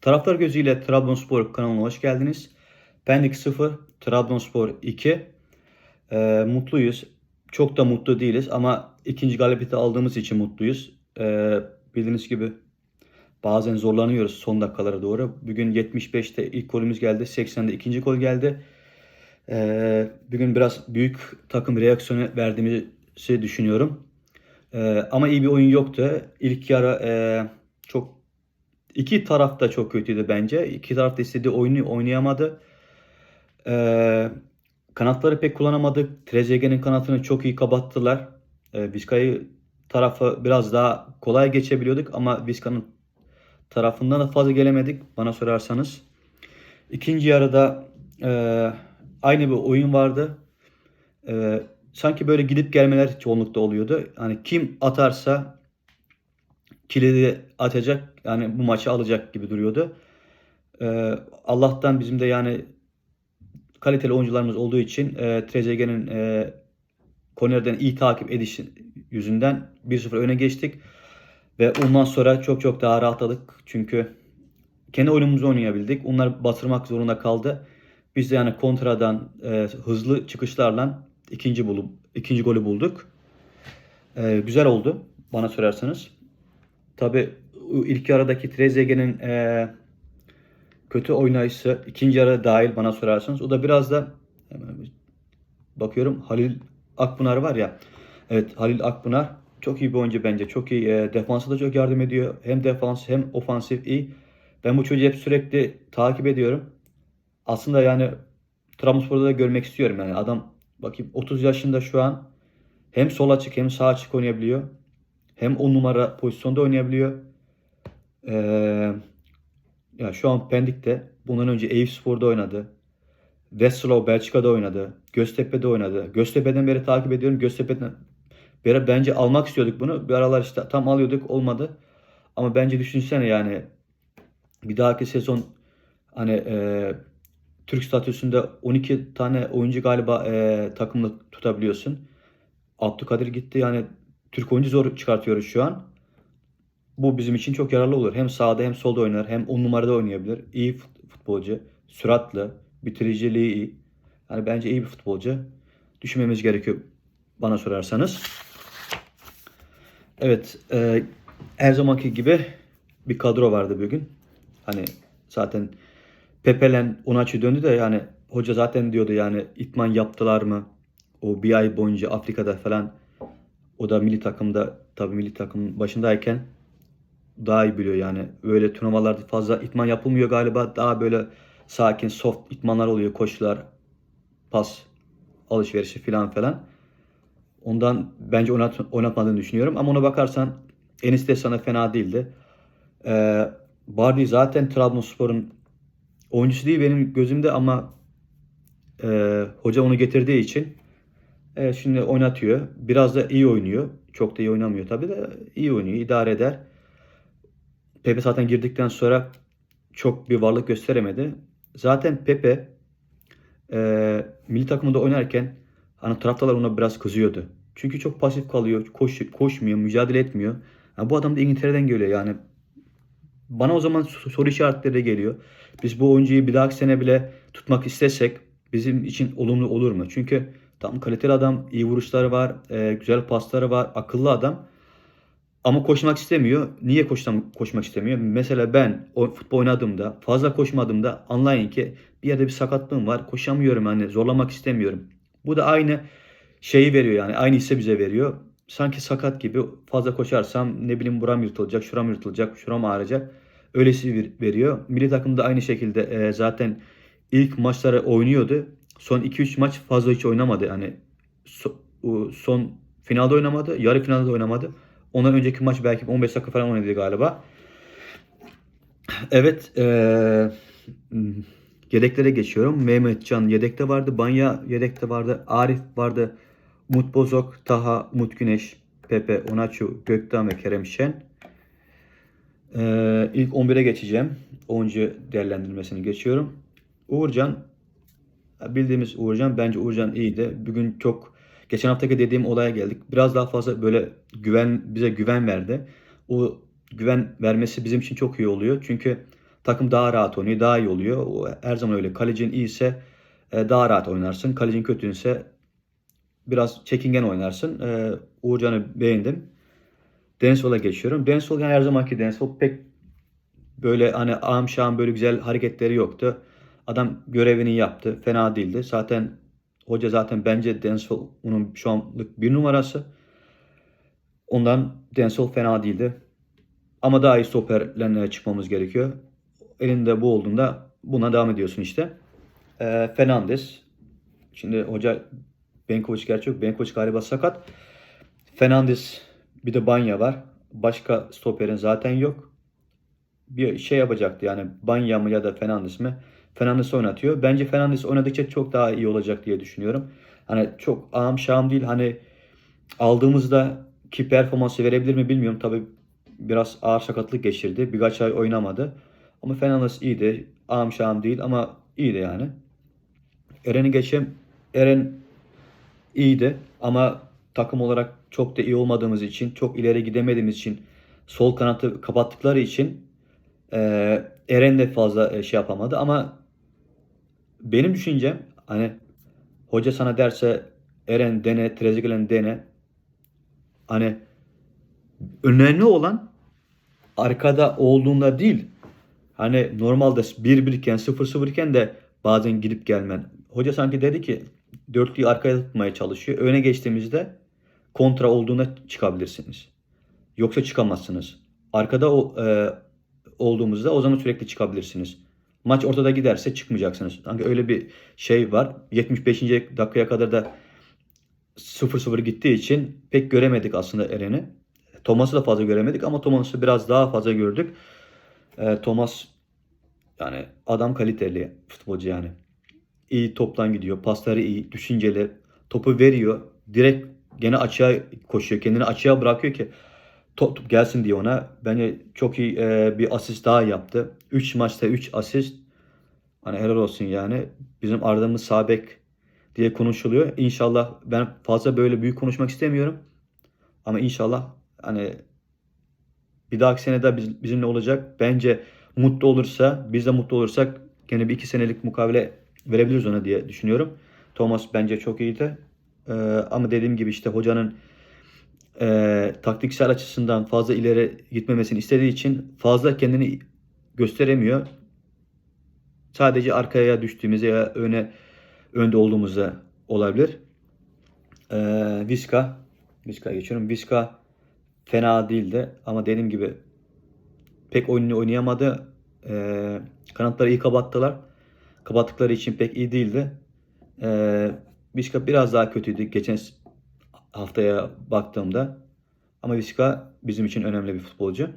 Taraftar gözüyle Trabzonspor kanalına hoş geldiniz. Pendik 0, Trabzonspor 2. Ee, mutluyuz. Çok da mutlu değiliz ama ikinci galibiyeti aldığımız için mutluyuz. Ee, bildiğiniz gibi bazen zorlanıyoruz son dakikalara doğru. Bugün 75'te ilk golümüz geldi. 80'de ikinci gol geldi. Ee, bugün biraz büyük takım reaksiyonu verdiğimizi düşünüyorum. Ee, ama iyi bir oyun yoktu. İlk yarı e, çok iki taraf da çok kötüydü bence. İki taraf da istediği oyunu oynayamadı. Ee, kanatları pek kullanamadık. Trezeguet'in kanatını çok iyi kapattılar. Ee, Vizca'yı tarafı biraz daha kolay geçebiliyorduk ama Vizca'nın tarafından da fazla gelemedik bana sorarsanız. İkinci yarıda e, aynı bir oyun vardı. E, sanki böyle gidip gelmeler çoğunlukta oluyordu. Hani kim atarsa kilidi atacak yani bu maçı alacak gibi duruyordu. E, Allah'tan bizim de yani kaliteli oyuncularımız olduğu için e, Trezeguet'in e, kornerden iyi takip edişi yüzünden 1-0 öne geçtik. Ve ondan sonra çok çok daha rahatladık. Çünkü kendi oyunumuzu oynayabildik. Onlar batırmak zorunda kaldı. Biz de yani kontradan e, hızlı çıkışlarla ikinci bulup ikinci golü bulduk. E, güzel oldu bana sorarsanız. Tabi ilk yarıdaki Trezeguet'in e, kötü oynayışı ikinci yarı dahil bana sorarsanız. O da biraz da bakıyorum Halil Akpınar var ya. Evet Halil Akpınar çok iyi bir oyuncu bence. Çok iyi. E, defansa da çok yardım ediyor. Hem defans hem ofansif iyi. Ben bu çocuğu hep sürekli takip ediyorum. Aslında yani Trabzonspor'da da görmek istiyorum yani. Adam bakayım 30 yaşında şu an hem sol açık hem sağ açık oynayabiliyor. Hem 10 numara pozisyonda oynayabiliyor. Ee, ya şu an Pendik'te bundan önce Eyüpspor'da oynadı. Westerlo Belçika'da oynadı. Göztepe'de oynadı. Göztepe'den beri takip ediyorum. Göztepe'den beri bence almak istiyorduk bunu. Bir aralar işte tam alıyorduk olmadı. Ama bence düşünsene yani bir dahaki sezon hani e, Türk statüsünde 12 tane oyuncu galiba e, takımla tutabiliyorsun. Abdülkadir gitti yani Türk oyuncu zor çıkartıyoruz şu an. Bu bizim için çok yararlı olur. Hem sağda hem solda oynar. Hem 10 numarada oynayabilir. İyi futbolcu. Süratli. Bitiriciliği iyi. Yani bence iyi bir futbolcu. Düşünmemiz gerekiyor bana sorarsanız. Evet. E, her zamanki gibi bir kadro vardı bugün. Hani zaten Pepe'len Onaçı döndü de yani hoca zaten diyordu yani itman yaptılar mı? O bir ay boyunca Afrika'da falan o da milli takımda tabii milli takımın başındayken daha iyi biliyor yani. Öyle turnuvalarda fazla itman yapılmıyor galiba. Daha böyle sakin, soft itmanlar oluyor. Koşular, pas, alışverişi falan falan. Ondan bence oynat, oynatmadığını düşünüyorum. Ama ona bakarsan Enis de sana fena değildi. Ee, Bardi zaten Trabzonspor'un oyuncusu değil benim gözümde ama e, hoca onu getirdiği için e, şimdi oynatıyor. Biraz da iyi oynuyor. Çok da iyi oynamıyor tabii de iyi oynuyor. idare eder. Pepe zaten girdikten sonra çok bir varlık gösteremedi. Zaten Pepe e, milli takımında oynarken hani taraftarlar ona biraz kızıyordu. Çünkü çok pasif kalıyor, koş, koşmuyor, mücadele etmiyor. Yani bu adam da İngiltere'den geliyor yani. Bana o zaman soru işaretleri geliyor. Biz bu oyuncuyu bir dahaki sene bile tutmak istesek bizim için olumlu olur mu? Çünkü tam kaliteli adam, iyi vuruşları var, e, güzel pasları var, akıllı adam. Ama koşmak istemiyor. Niye koşsam, koşmak istemiyor? Mesela ben o futbol oynadığımda, fazla koşmadığımda anlayın ki bir yerde bir sakatlığım var. Koşamıyorum yani zorlamak istemiyorum. Bu da aynı şeyi veriyor yani aynı hisse bize veriyor. Sanki sakat gibi fazla koşarsam ne bileyim buram yırtılacak, şuram yırtılacak, şuram ağrıyacak. Öylesi veriyor. Milli takımda aynı şekilde e, zaten ilk maçları oynuyordu. Son 2-3 maç fazla hiç oynamadı. Yani so, son finalde oynamadı, yarı finalde oynamadı. Ondan önceki maç belki 15 dakika falan oynadı galiba. Evet. Ee, yedeklere geçiyorum. Mehmet Can yedekte vardı. Banya yedekte vardı. Arif vardı. Umut Bozok, Taha, Umut Güneş, Pepe, Onaçu, Gökten ve Kerem Şen. Ee, ilk 11'e geçeceğim. Oyuncu değerlendirmesini geçiyorum. Uğurcan bildiğimiz Uğurcan bence Uğurcan iyiydi. Bugün çok geçen haftaki dediğim olaya geldik. Biraz daha fazla böyle güven bize güven verdi. O güven vermesi bizim için çok iyi oluyor. Çünkü takım daha rahat oynuyor, daha iyi oluyor. O her zaman öyle. Kalecin iyiyse e, daha rahat oynarsın. Kalecin kötüyse biraz çekingen oynarsın. E, Uğurcan'ı beğendim. Densol'a geçiyorum. Densol yani her zamanki Densol pek böyle hani ağam şahım böyle güzel hareketleri yoktu. Adam görevini yaptı. Fena değildi. Zaten hoca zaten bence Densol onun şu anlık bir numarası. Ondan Densol fena değildi. Ama daha iyi stoperlerine çıkmamız gerekiyor. Elinde bu olduğunda buna devam ediyorsun işte. Ee, Fernandes. Şimdi hoca Benkovic gerçi yok. Benkovic galiba sakat. Fernandes bir de Banya var. Başka stoperin zaten yok. Bir şey yapacaktı yani Banya mı ya da Fernandes mi? Fernandes oynatıyor. Bence Fernandes oynadıkça çok daha iyi olacak diye düşünüyorum. Hani çok ağam şahım değil. Hani aldığımızda ki performansı verebilir mi bilmiyorum. Tabii biraz ağır sakatlık geçirdi. Birkaç ay oynamadı. Ama Fernandes iyiydi. Ağam şahım değil ama iyiydi yani. Eren'i geçeyim. Eren iyiydi ama takım olarak çok da iyi olmadığımız için, çok ileri gidemediğimiz için, sol kanatı kapattıkları için eee Eren de fazla e, şey yapamadı ama benim düşüncem hani hoca sana derse Eren dene, Trezeguet'in dene hani önemli olan arkada olduğunda değil. Hani normalde 1-1 iken 0-0 iken de bazen gidip gelmen. Hoca sanki dedi ki dörtlüyü arkaya tutmaya çalışıyor. Öne geçtiğimizde kontra olduğunda çıkabilirsiniz. Yoksa çıkamazsınız. Arkada o, e, olduğumuzda o zaman sürekli çıkabilirsiniz. Maç ortada giderse çıkmayacaksınız. Sanki öyle bir şey var. 75. dakikaya kadar da 0-0 gittiği için pek göremedik aslında Eren'i. Thomas'ı da fazla göremedik ama Thomas'ı biraz daha fazla gördük. Ee, Thomas yani adam kaliteli futbolcu yani. İyi toptan gidiyor. Pasları iyi, düşünceli. Topu veriyor. Direkt gene açığa koşuyor. Kendini açığa bırakıyor ki top, gelsin diye ona. Bence çok iyi e, bir asist daha yaptı. 3 maçta 3 asist. Hani helal olsun yani. Bizim aradığımız sağ bek diye konuşuluyor. İnşallah ben fazla böyle büyük konuşmak istemiyorum. Ama inşallah hani bir dahaki sene de biz, bizimle olacak. Bence mutlu olursa, biz de mutlu olursak gene bir iki senelik mukavele verebiliriz ona diye düşünüyorum. Thomas bence çok iyiydi. Ee, ama dediğim gibi işte hocanın e, taktiksel açısından fazla ileri gitmemesini istediği için fazla kendini gösteremiyor. Sadece arkaya düştüğümüzde ya öne önde olduğumuzda olabilir. Ee, Viska Viska'ya geçiyorum. Viska fena değildi ama dediğim gibi pek oyununu oynayamadı. Ee, kanatları iyi kapattılar. Kapattıkları için pek iyi değildi. Ee, Viska biraz daha kötüydü geçen haftaya baktığımda. Ama Viska bizim için önemli bir futbolcu.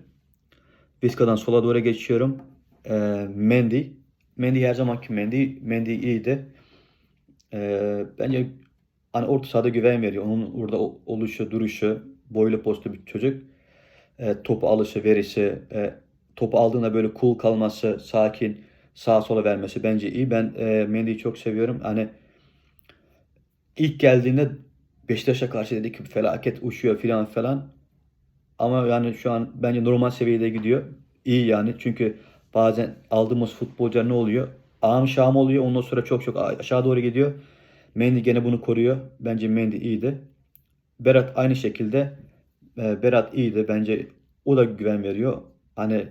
Viska'dan sola doğru geçiyorum. Ee, Mendy. Mendy her zamanki Mendy. Mendy iyiydi. Ee, bence hani orta sahada güven veriyor. Onun orada oluşu, duruşu, boylu postlu bir çocuk. Ee, topu alışı, verişi, e, topu aldığında böyle cool kalması, sakin, sağa sola vermesi bence iyi. Ben e, Mendy'yi çok seviyorum. Hani ilk geldiğinde Beşiktaş'a karşı dedik ki felaket uçuyor filan falan. Ama yani şu an bence normal seviyede gidiyor. İyi yani çünkü bazen aldığımız futbolcular ne oluyor? Ağam şahım oluyor ondan sonra çok çok aşağı doğru gidiyor. Mendy gene bunu koruyor. Bence Mendy iyiydi. Berat aynı şekilde. e, Berat iyiydi. Bence o da güven veriyor. Hani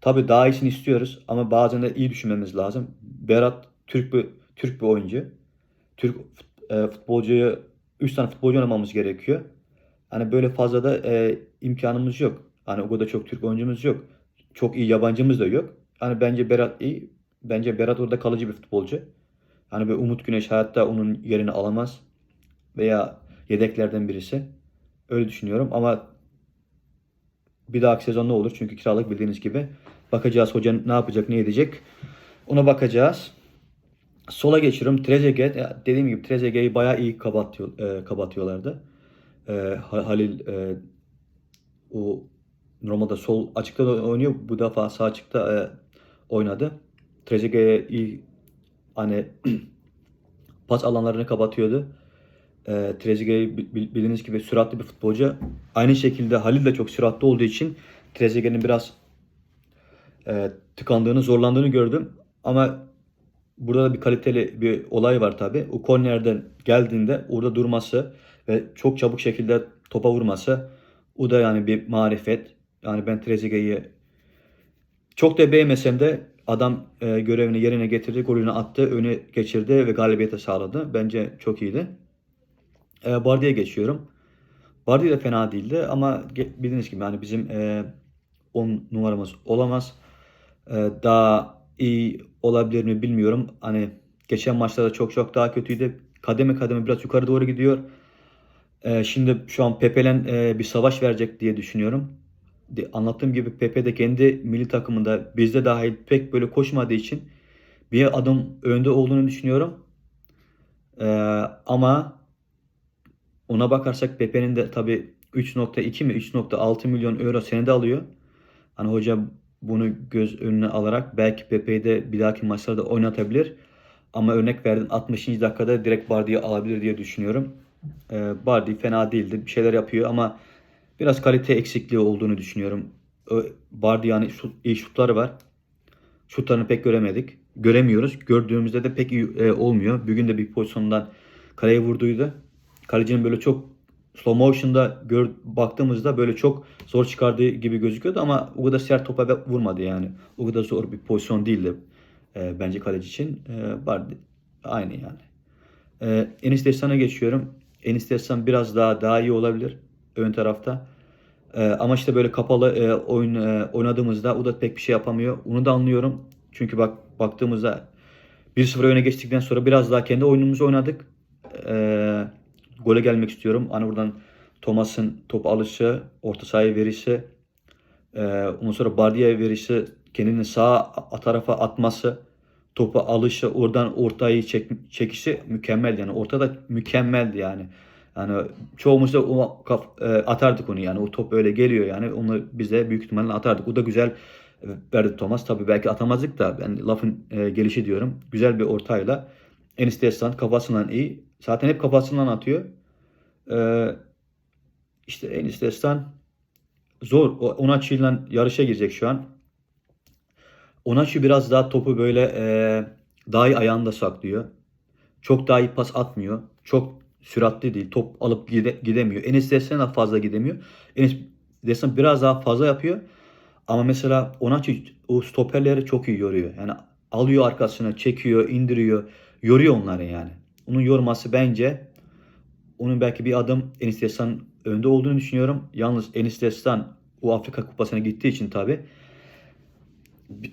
tabii daha iyisini istiyoruz ama bazen de iyi düşünmemiz lazım. Berat Türk bir Türk bir oyuncu. Türk e, futbolcuyu 3 tane futbolcu oynamamız gerekiyor. Hani böyle fazla da e, imkanımız yok. Hani o kadar çok Türk oyuncumuz yok. Çok iyi yabancımız da yok. Hani bence Berat iyi. Bence Berat orada kalıcı bir futbolcu. Hani böyle Umut Güneş hayatta onun yerini alamaz. Veya yedeklerden birisi. Öyle düşünüyorum ama bir dahaki sezon ne olur? Çünkü kiralık bildiğiniz gibi. Bakacağız hoca ne yapacak, ne edecek. Ona bakacağız. Sola geçiyorum. Trezeguet. Ya dediğim gibi Trezeguet'i bayağı iyi kapatıyor, e, kapatıyorlardı. E, Ha- Halil e, o normalde sol açıkta oynuyor. Bu defa sağ açıkta e, oynadı. Trezeguet iyi hani pas alanlarını kapatıyordu. E, Trezeguet bi- bi- bildiğiniz gibi süratli bir futbolcu. Aynı şekilde Halil de çok süratli olduğu için Trezeguet'in biraz e, tıkandığını, zorlandığını gördüm. Ama burada da bir kaliteli bir olay var tabii. O kornerden geldiğinde orada durması ve çok çabuk şekilde topa vurması o da yani bir marifet. Yani ben Trezeguet'i çok da beğenmesem de adam e, görevini yerine getirdi, golünü attı, öne geçirdi ve galibiyete sağladı. Bence çok iyiydi. E, Bardi'ye geçiyorum. Bardi de fena değildi ama bildiğiniz gibi yani bizim e, 10 numaramız olamaz. E, daha iyi olabilir mi bilmiyorum. Hani geçen maçlarda çok çok daha kötüydü. Kademe kademe biraz yukarı doğru gidiyor. E, şimdi şu an Pepe'len e, bir savaş verecek diye düşünüyorum. De- Anlattığım gibi Pepe de kendi milli takımında bizde dahil pek böyle koşmadığı için bir adım önde olduğunu düşünüyorum. E, ama ona bakarsak Pepe'nin de tabii 3.2 mi 3.6 milyon euro senede alıyor. Hani hoca bunu göz önüne alarak belki Pepe'yi de bir dahaki maçlarda oynatabilir. Ama örnek verdin 60. dakikada direkt Bardi'yi alabilir diye düşünüyorum. Ee, Bardi fena değildi. Bir şeyler yapıyor ama biraz kalite eksikliği olduğunu düşünüyorum. Bardi yani iyi şutları var. Şutlarını pek göremedik. Göremiyoruz. Gördüğümüzde de pek iyi e, olmuyor. Bugün de bir pozisyondan kaleye vurduydu. Kalecinin böyle çok slow motion'da gör, baktığımızda böyle çok zor çıkardığı gibi gözüküyordu ama o kadar sert topa vurmadı yani. O kadar zor bir pozisyon değildi e, bence kaleci için. E, Bardi aynı yani. E, Enis Destan'a geçiyorum. Enis Destan biraz daha daha iyi olabilir ön tarafta. E, ama işte böyle kapalı e, oyun e, oynadığımızda o da pek bir şey yapamıyor. Onu da anlıyorum. Çünkü bak baktığımızda 1-0 öne geçtikten sonra biraz daha kendi oyunumuzu oynadık. E, gole gelmek istiyorum. Hani buradan Thomas'ın top alışı, orta sahaya verişi, e, ondan sonra Bardia'ya verişi, kendini sağ tarafa atması, topu alışı, oradan ortayı çek, çekişi mükemmel yani. Ortada mükemmeldi yani. Yani çoğumuz da e, atardık onu yani. O top öyle geliyor yani. Onu biz de büyük ihtimalle atardık. O da güzel e, verdi Thomas. Tabii belki atamazdık da ben lafın e, gelişi diyorum. Güzel bir ortayla Enis Destan kafasından iyi. Zaten hep kafasından atıyor. Ee, işte Enis Destan zor. O- Onaçı'yla yarışa girecek şu an. Onaçı biraz daha topu böyle e, daha iyi ayağında saklıyor. Çok daha iyi pas atmıyor. Çok süratli değil. Top alıp gide- gidemiyor. Enis Destan da fazla gidemiyor. Enis Destan biraz daha fazla yapıyor. Ama mesela Onaçı o stoperleri çok iyi yoruyor. Yani alıyor arkasına, çekiyor, indiriyor. Yoruyor onları yani. Onun yorması bence onun belki bir adım Enis Destan önde olduğunu düşünüyorum. Yalnız Enis Destan o Afrika Kupası'na gittiği için tabi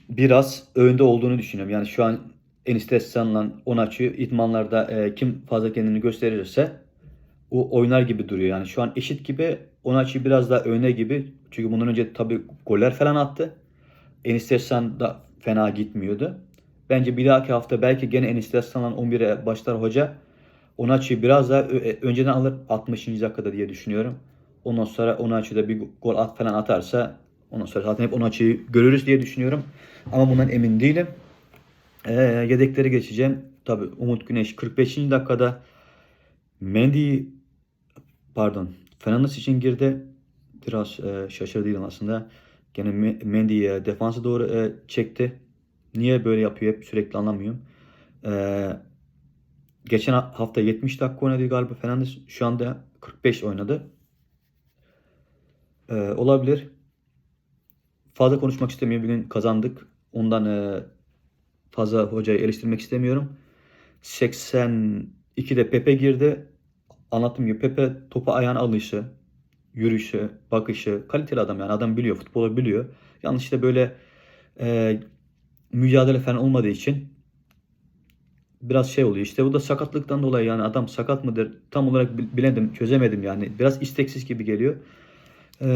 biraz önde olduğunu düşünüyorum. Yani şu an Enis Destan'la Onaçı idmanlarda e, kim fazla kendini gösterirse o oynar gibi duruyor. Yani şu an eşit gibi Onaçı biraz daha öne gibi. Çünkü bundan önce tabi goller falan attı. Enis Destan da fena gitmiyordu. Bence bir dahaki hafta belki gene Enis Destan'la 11'e başlar hoca. Onaçı'yı biraz daha e, önceden alır 60. dakikada diye düşünüyorum. Ondan sonra Onaçı da bir gol at falan atarsa ondan sonra zaten hep Onaçı'yı görürüz diye düşünüyorum. Ama bundan emin değilim. Ee, yedekleri geçeceğim. Tabi Umut Güneş 45. dakikada Mendy pardon Fernandes için girdi. Biraz e, şaşırdıydım aslında. Gene Me- Mendy'yi e, defansa doğru e, çekti. Niye böyle yapıyor hep sürekli anlamıyorum. Ee, geçen ha- hafta 70 dakika oynadı galiba Fernandes. Şu anda 45 oynadı. Ee, olabilir. Fazla konuşmak istemiyorum. Bugün kazandık. Ondan e, fazla hocayı eleştirmek istemiyorum. 82'de Pepe girdi. Anlattığım gibi Pepe topa ayağına alışı, yürüyüşü, bakışı, kaliteli adam yani adam biliyor, futbolu biliyor. İşte böyle e, mücadele falan olmadığı için biraz şey oluyor. İşte bu da sakatlıktan dolayı yani adam sakat mıdır tam olarak bil- bilemedim, çözemedim yani. Biraz isteksiz gibi geliyor. Ee,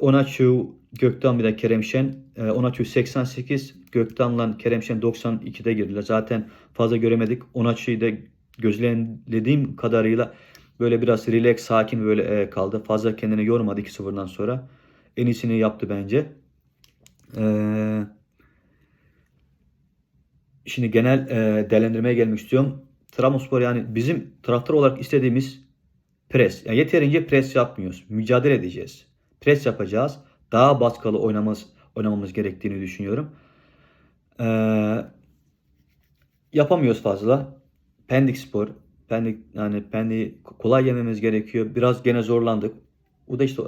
Onaçu, Gökten bir de Keremşen. Ee, Onaçu 88, Gökten'la Keremşen 92'de girdiler. Zaten fazla göremedik. Onaçu'yu da gözlemlediğim kadarıyla böyle biraz relax, sakin böyle e, kaldı. Fazla kendini yormadı 2-0'dan sonra. En iyisini yaptı bence. Ee, şimdi genel e, değerlendirmeye gelmek istiyorum. Trabzonspor yani bizim taraftar olarak istediğimiz pres. Yani yeterince pres yapmıyoruz. Mücadele edeceğiz. Pres yapacağız. Daha baskılı oynamamız, oynamamız gerektiğini düşünüyorum. Ee, yapamıyoruz fazla. Pendik Spor, Pendik yani Pendik'i kolay yememiz gerekiyor. Biraz gene zorlandık. Bu da işte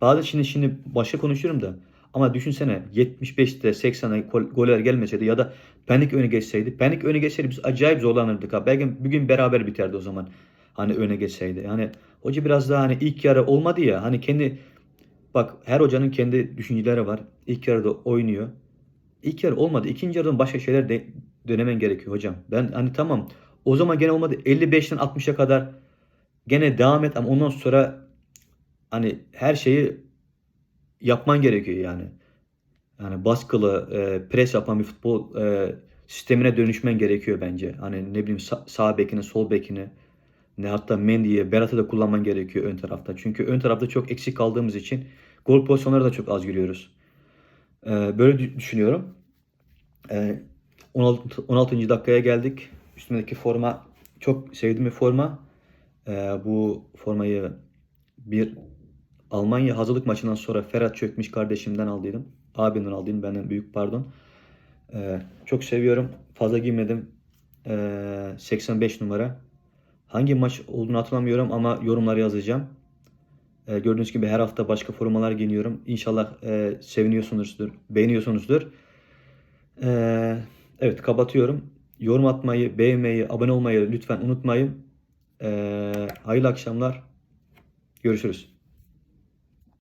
bazı şimdi şimdi başka konuşuyorum da ama düşünsene 75'te 80'e gol- goller gelmeseydi ya da Pendik öne geçseydi. Pendik öne geçseydi biz acayip zorlanırdık ha. Belki bugün beraber biterdi o zaman. Hani öne geçseydi. Yani hoca biraz daha hani ilk yarı olmadı ya. Hani kendi bak her hocanın kendi düşünceleri var. İlk yarıda oynuyor. İlk yarı olmadı. İkinci yarıdan başka şeyler de denemen gerekiyor hocam. Ben hani tamam o zaman gene olmadı. 55'ten 60'a kadar gene devam et ama ondan sonra hani her şeyi yapman gerekiyor yani. Yani baskılı, e, pres yapan bir futbol e, sistemine dönüşmen gerekiyor bence. Hani ne bileyim sağ, sağ bekini, sol bekini, ne hatta Mendy'yi, Berat'ı da kullanman gerekiyor ön tarafta. Çünkü ön tarafta çok eksik kaldığımız için gol pozisyonları da çok az giriyoruz. E, böyle dü- düşünüyorum. E, 16, 16. dakikaya geldik. Üstümdeki forma çok sevdiğim bir forma. E, bu formayı bir Almanya hazırlık maçından sonra Ferhat Çökmüş kardeşimden aldıydım. Abimden aldıydım benden büyük pardon. Ee, çok seviyorum. Fazla giymedim. Ee, 85 numara. Hangi maç olduğunu hatırlamıyorum ama yorumları yazacağım. Ee, gördüğünüz gibi her hafta başka formalar giyiniyorum. İnşallah e, seviniyorsunuzdur, beğeniyorsunuzdur. Ee, evet kapatıyorum. Yorum atmayı, beğenmeyi, abone olmayı lütfen unutmayın. Ee, hayırlı akşamlar. Görüşürüz.